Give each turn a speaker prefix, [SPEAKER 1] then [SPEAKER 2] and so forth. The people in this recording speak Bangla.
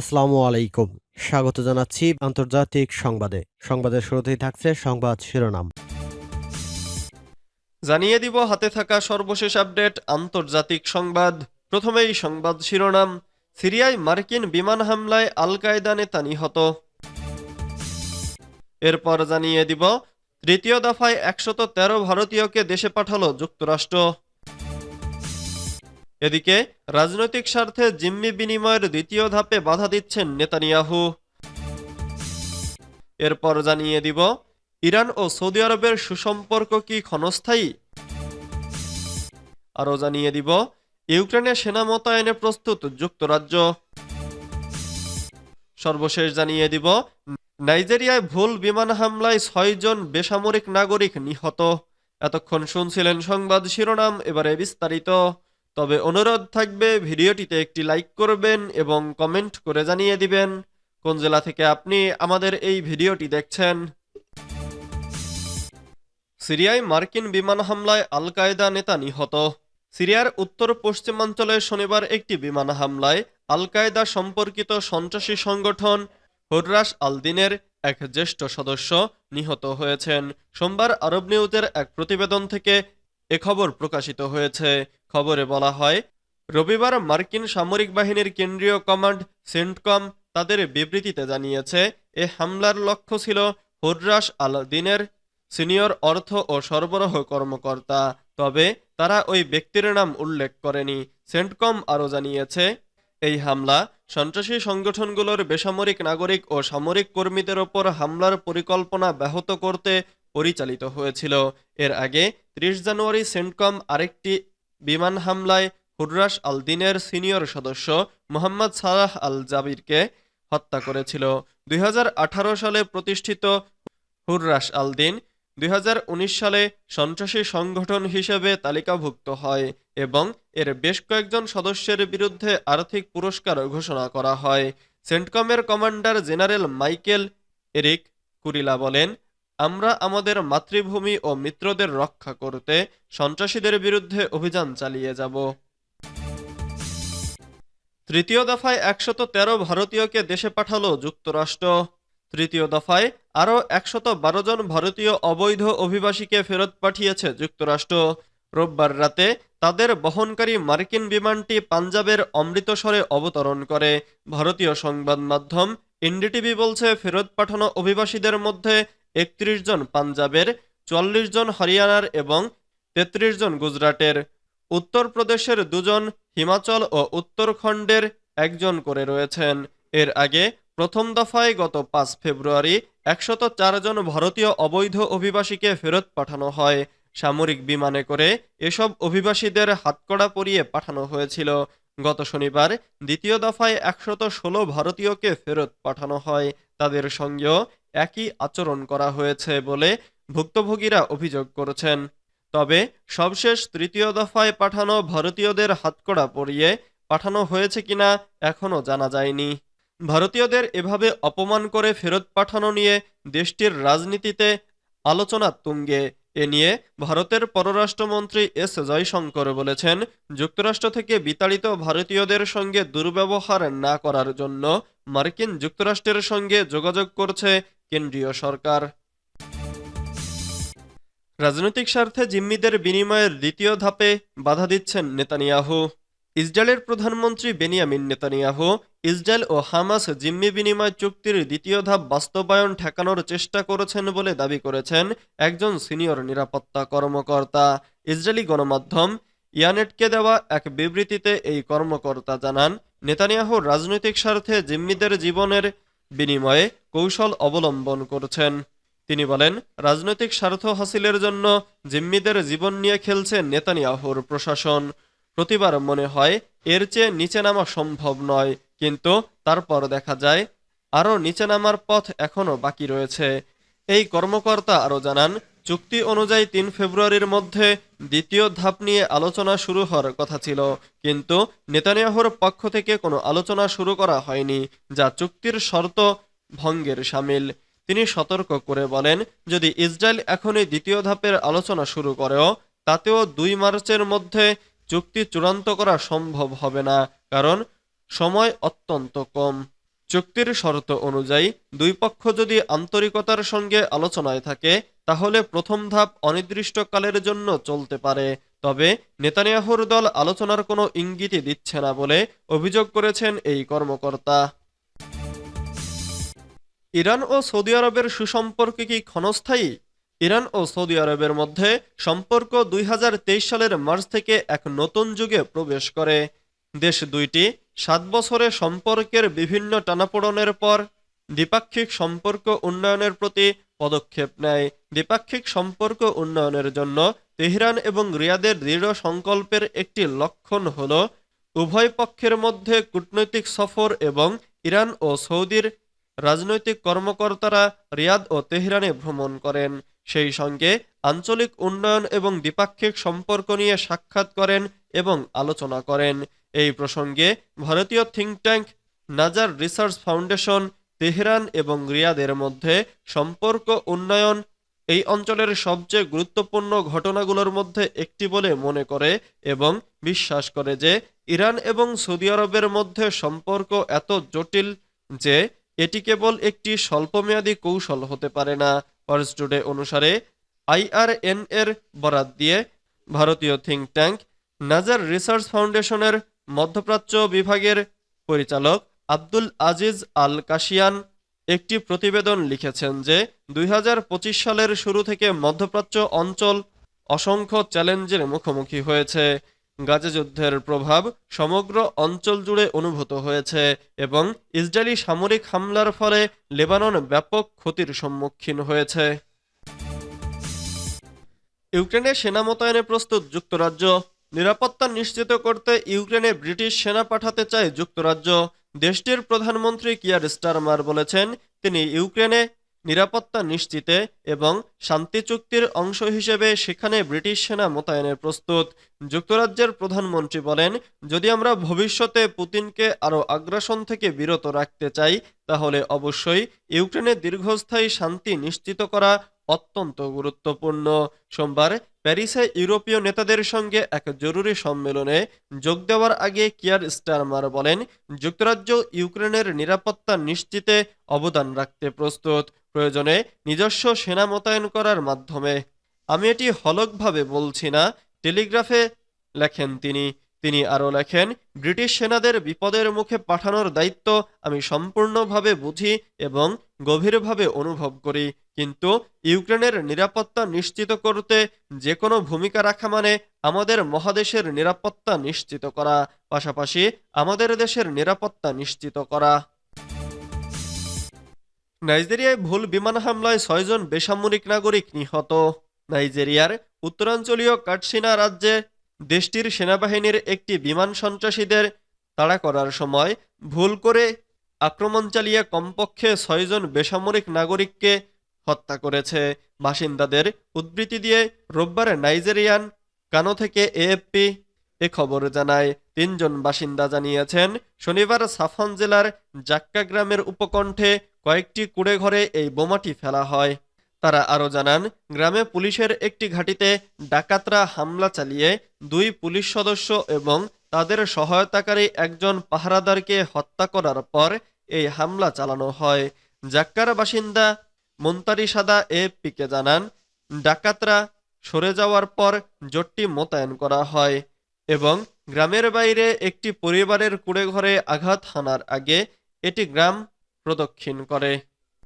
[SPEAKER 1] আসসালামু আলাইকুম স্বাগত জানাচ্ছি আন্তর্জাতিক সংবাদে সংবাদের শুরুতেই থাকছে সংবাদ শিরোনাম
[SPEAKER 2] জানিয়ে দিব হাতে থাকা সর্বশেষ আপডেট আন্তর্জাতিক সংবাদ প্রথমেই সংবাদ শিরোনাম সিরিয়ায় মার্কিন বিমান হামলায় আল কায়দা নেতা নিহত এরপর জানিয়ে দিব তৃতীয় দফায় একশত তেরো ভারতীয়কে দেশে পাঠালো যুক্তরাষ্ট্র এদিকে রাজনৈতিক স্বার্থে জিম্মি বিনিময়ের দ্বিতীয় ধাপে বাধা দিচ্ছেন নেতানিয়াহু এরপর জানিয়ে দিব ইরান ও সৌদি আরবের সুসম্পর্ক কি ক্ষণস্থায়ী আরও জানিয়ে দিব ইউক্রেনে সেনা মোতায়েনে প্রস্তুত যুক্তরাজ্য সর্বশেষ জানিয়ে দিব নাইজেরিয়ায় ভুল বিমান হামলায় ছয়জন বেসামরিক নাগরিক নিহত এতক্ষণ শুনছিলেন সংবাদ শিরোনাম এবারে বিস্তারিত তবে অনুরোধ থাকবে ভিডিওটিতে একটি লাইক করবেন এবং কমেন্ট করে জানিয়ে দিবেন কোন জেলা থেকে আপনি আমাদের এই ভিডিওটি দেখছেন সিরিয়ায় মার্কিন বিমান হামলায় আল কায়দা নেতা নিহত সিরিয়ার উত্তর পশ্চিমাঞ্চলে শনিবার একটি বিমান হামলায় আল কায়দা সম্পর্কিত সন্ত্রাসী সংগঠন হুররাস আলদিনের এক জ্যেষ্ঠ সদস্য নিহত হয়েছেন সোমবার আরব নিউজের এক প্রতিবেদন থেকে এ খবর প্রকাশিত হয়েছে খবরে বলা হয় রবিবার মার্কিন সামরিক বাহিনীর কেন্দ্রীয় কমান্ড সেন্টকম তাদের বিবৃতিতে জানিয়েছে এ হামলার লক্ষ্য ছিল হুর্রাস আল দিনের সিনিয়র অর্থ ও সরবরাহ কর্মকর্তা তবে তারা ওই ব্যক্তির নাম উল্লেখ করেনি সেন্টকম আরও জানিয়েছে এই হামলা সন্ত্রাসী সংগঠনগুলোর বেসামরিক নাগরিক ও সামরিক কর্মীদের ওপর হামলার পরিকল্পনা ব্যাহত করতে পরিচালিত হয়েছিল এর আগে ত্রিশ জানুয়ারি সেন্টকম আরেকটি বিমান হামলায় হুররাস আল দিনের সিনিয়র সদস্য মোহাম্মদ সালাহ আল জাবিরকে হত্যা করেছিল দুই সালে প্রতিষ্ঠিত হুররাস আল দিন দুই সালে সন্ত্রাসী সংগঠন হিসেবে তালিকাভুক্ত হয় এবং এর বেশ কয়েকজন সদস্যের বিরুদ্ধে আর্থিক পুরস্কার ঘোষণা করা হয় সেন্টকমের commander general Michael Erik Kurilla বলেন আমরা আমাদের মাতৃভূমি ও মিত্রদের রক্ষা করতে সন্ত্রাসীদের বিরুদ্ধে অভিযান চালিয়ে যাব তৃতীয় দফায় একশত তেরো ভারতীয়কে দেশে পাঠালো যুক্তরাষ্ট্র তৃতীয় দফায় আরও একশত বারো জন ভারতীয় অবৈধ অভিবাসীকে ফেরত পাঠিয়েছে যুক্তরাষ্ট্র রোববার রাতে তাদের বহনকারী মার্কিন বিমানটি পাঞ্জাবের অমৃতসরে অবতরণ করে ভারতীয় সংবাদ মাধ্যম এনডিটিভি বলছে ফেরত পাঠানো অভিবাসীদের মধ্যে একত্রিশ জন পাঞ্জাবের চল্লিশ জন হরিয়ানার এবং তেত্রিশ জন গুজরাটের উত্তরপ্রদেশের দুজন হিমাচল ও উত্তরখণ্ডের একজন করে রয়েছেন এর আগে প্রথম দফায় গত পাঁচ ফেব্রুয়ারি একশত জন ভারতীয় অবৈধ অভিবাসীকে ফেরত পাঠানো হয় সামরিক বিমানে করে এসব অভিবাসীদের হাতকড়া পরিয়ে পাঠানো হয়েছিল গত শনিবার দ্বিতীয় দফায় একশত ষোলো ভারতীয়কে ফেরত পাঠানো হয় তাদের সঙ্গেও একই আচরণ করা হয়েছে বলে ভুক্তভোগীরা অভিযোগ করেছেন তবে সবশেষ তৃতীয় দফায় পাঠানো ভারতীয়দের হাতকড়া পরিয়ে পাঠানো হয়েছে কিনা এখনও জানা যায়নি ভারতীয়দের এভাবে অপমান করে ফেরত পাঠানো নিয়ে দেশটির রাজনীতিতে আলোচনা তুঙ্গে এ নিয়ে ভারতের পররাষ্ট্রমন্ত্রী এস জয়শঙ্কর বলেছেন যুক্তরাষ্ট্র থেকে বিতাড়িত ভারতীয়দের সঙ্গে দুর্ব্যবহার না করার জন্য মার্কিন যুক্তরাষ্ট্রের সঙ্গে যোগাযোগ করছে কেন্দ্রীয় সরকার
[SPEAKER 3] রাজনৈতিক স্বার্থে জিম্মিদের বিনিময়ের দ্বিতীয় ধাপে বাধা দিচ্ছেন নেতানিয়াহু ইসরায়েলের প্রধানমন্ত্রী বেনিয়ামিন নেতানিয়াহু ইসরায়েল ও হামাস জিম্মি বিনিময় চুক্তির দ্বিতীয় ধাপ বাস্তবায়ন ঠেকানোর চেষ্টা করেছেন বলে দাবি করেছেন একজন সিনিয়র নিরাপত্তা কর্মকর্তা ইসরায়েলি গণমাধ্যম ইয়ানেটকে দেওয়া এক বিবৃতিতে এই কর্মকর্তা জানান নেতানিয়াহু রাজনৈতিক স্বার্থে জিম্মিদের জীবনের বিনিময়ে কৌশল অবলম্বন করছেন তিনি বলেন রাজনৈতিক স্বার্থ হাসিলের জন্য জিম্মিদের জীবন নিয়ে খেলছে নেতানিয়াহুর প্রশাসন প্রতিবার মনে হয় এর চেয়ে নিচে নামা সম্ভব নয় কিন্তু তারপর দেখা যায় আরও নিচে নামার পথ এখনও বাকি রয়েছে এই কর্মকর্তা আরও জানান চুক্তি অনুযায়ী তিন ফেব্রুয়ারির মধ্যে দ্বিতীয় ধাপ নিয়ে আলোচনা শুরু হওয়ার কথা ছিল কিন্তু নেতানিয়াহুর পক্ষ থেকে কোনো আলোচনা শুরু করা হয়নি যা চুক্তির শর্ত ভঙ্গের সামিল তিনি সতর্ক করে বলেন যদি ইসরায়েল এখনই দ্বিতীয় ধাপের আলোচনা শুরু করেও তাতেও দুই মার্চের মধ্যে চুক্তি চূড়ান্ত করা সম্ভব হবে না কারণ সময় অত্যন্ত কম চুক্তির শর্ত অনুযায়ী দুই পক্ষ যদি আন্তরিকতার সঙ্গে আলোচনায় থাকে তাহলে প্রথম ধাপ অনির্দিষ্টকালের জন্য চলতে পারে তবে নেতানিয়াহুর দল আলোচনার কোনো ইঙ্গিতই দিচ্ছে না বলে অভিযোগ করেছেন এই কর্মকর্তা
[SPEAKER 4] ইরান ও সৌদি আরবের সুসম্পর্কে কি ক্ষণস্থায়ী ইরান ও সৌদি আরবের মধ্যে সম্পর্ক দুই সালের মার্চ থেকে এক নতুন যুগে প্রবেশ করে দেশ দুইটি সাত বছরে সম্পর্কের বিভিন্ন টানাপোড়নের পর দ্বিপাক্ষিক সম্পর্ক উন্নয়নের প্রতি পদক্ষেপ নেয় দ্বিপাক্ষিক সম্পর্ক উন্নয়নের জন্য তেহরান এবং রিয়াদের দৃঢ় সংকল্পের একটি লক্ষণ হল উভয় পক্ষের মধ্যে কূটনৈতিক সফর এবং ইরান ও সৌদির রাজনৈতিক কর্মকর্তারা রিয়াদ ও তেহরানে ভ্রমণ করেন সেই সঙ্গে আঞ্চলিক উন্নয়ন এবং দ্বিপাক্ষিক সম্পর্ক নিয়ে সাক্ষাৎ করেন এবং আলোচনা করেন এই প্রসঙ্গে ভারতীয় থিঙ্ক ট্যাঙ্ক নাজার রিসার্চ ফাউন্ডেশন তেহরান এবং রিয়াদের মধ্যে সম্পর্ক উন্নয়ন এই অঞ্চলের সবচেয়ে গুরুত্বপূর্ণ ঘটনাগুলোর মধ্যে একটি বলে মনে করে এবং বিশ্বাস করে যে ইরান এবং সৌদি আরবের মধ্যে সম্পর্ক এত জটিল যে এটি কেবল একটি স্বল্পমেয়াদী কৌশল হতে পারে না পার্স টুডে অনুসারে আইআরএনএর বরাদ বরাত দিয়ে ভারতীয় থিঙ্ক ট্যাঙ্ক নাজার রিসার্চ ফাউন্ডেশনের মধ্যপ্রাচ্য বিভাগের পরিচালক আব্দুল আজিজ আল কাশিয়ান একটি প্রতিবেদন লিখেছেন যে দুই সালের শুরু থেকে মধ্যপ্রাচ্য অঞ্চল অসংখ্য চ্যালেঞ্জের মুখোমুখি হয়েছে গাজা যুদ্ধের প্রভাব সমগ্র অঞ্চল জুড়ে অনুভূত হয়েছে এবং ইসরায়েলি সামরিক হামলার ফলে লেবানন ব্যাপক ক্ষতির সম্মুখীন হয়েছে
[SPEAKER 5] ইউক্রেনে সেনা মোতায়েনে প্রস্তুত যুক্তরাজ্য নিরাপত্তা নিশ্চিত করতে ইউক্রেনে ব্রিটিশ সেনা পাঠাতে চায় যুক্তরাজ্য দেশটির প্রধানমন্ত্রী কিয়ার স্টারমার বলেছেন তিনি ইউক্রেনে নিরাপত্তা নিশ্চিতে এবং শান্তি চুক্তির অংশ হিসেবে সেখানে ব্রিটিশ সেনা মোতায়েনের প্রস্তুত যুক্তরাজ্যের প্রধানমন্ত্রী বলেন যদি আমরা ভবিষ্যতে পুতিনকে আরও আগ্রাসন থেকে বিরত রাখতে চাই তাহলে অবশ্যই ইউক্রেনে দীর্ঘস্থায়ী শান্তি নিশ্চিত করা অত্যন্ত গুরুত্বপূর্ণ সোমবার প্যারিসে ইউরোপীয় নেতাদের সঙ্গে এক জরুরি সম্মেলনে যোগ দেওয়ার আগে কিয়ার স্টারমার বলেন যুক্তরাজ্য ইউক্রেনের নিরাপত্তা নিশ্চিতে অবদান রাখতে প্রস্তুত প্রয়োজনে নিজস্ব সেনা মোতায়েন করার মাধ্যমে আমি এটি হলকভাবে বলছি না টেলিগ্রাফে লেখেন তিনি তিনি আরও লেখেন ব্রিটিশ সেনাদের বিপদের মুখে পাঠানোর দায়িত্ব আমি সম্পূর্ণভাবে বুঝি এবং গভীরভাবে অনুভব করি কিন্তু ইউক্রেনের নিরাপত্তা নিশ্চিত করতে যে কোনো ভূমিকা রাখা মানে আমাদের মহাদেশের নিরাপত্তা নিশ্চিত করা পাশাপাশি আমাদের দেশের নিরাপত্তা নিশ্চিত করা
[SPEAKER 6] নাইজেরিয়ায় ভুল বিমান হামলায় ছয়জন বেসামরিক নাগরিক নিহত নাইজেরিয়ার উত্তরাঞ্চলীয় কাটসিনা রাজ্যে দেশটির সেনাবাহিনীর একটি বিমান সন্ত্রাসীদের তাড়া করার সময় ভুল করে আক্রমণ চালিয়ে কমপক্ষে ছয়জন বেসামরিক নাগরিককে হত্যা করেছে বাসিন্দাদের উদ্বৃতি দিয়ে রোববারে নাইজেরিয়ান কানো থেকে এএফপি এ খবর জানায় তিনজন বাসিন্দা জানিয়েছেন শনিবার সাফন জেলার জাক্কা গ্রামের উপকণ্ঠে কয়েকটি কুড়ে ঘরে এই বোমাটি ফেলা হয় তারা আরও জানান গ্রামে পুলিশের একটি ঘাঁটিতে ডাকাতরা হামলা চালিয়ে দুই পুলিশ সদস্য এবং তাদের সহায়তাকারী একজন পাহারাদারকে হত্যা করার পর এই হামলা চালানো হয় জাক্কার বাসিন্দা মন্তারি সাদা এ পিকে জানান ডাকাতরা সরে যাওয়ার পর জোটটি মোতায়েন করা হয় এবং গ্রামের বাইরে একটি পরিবারের কুড়ে ঘরে আঘাত হানার আগে এটি গ্রাম প্রদক্ষিণ করে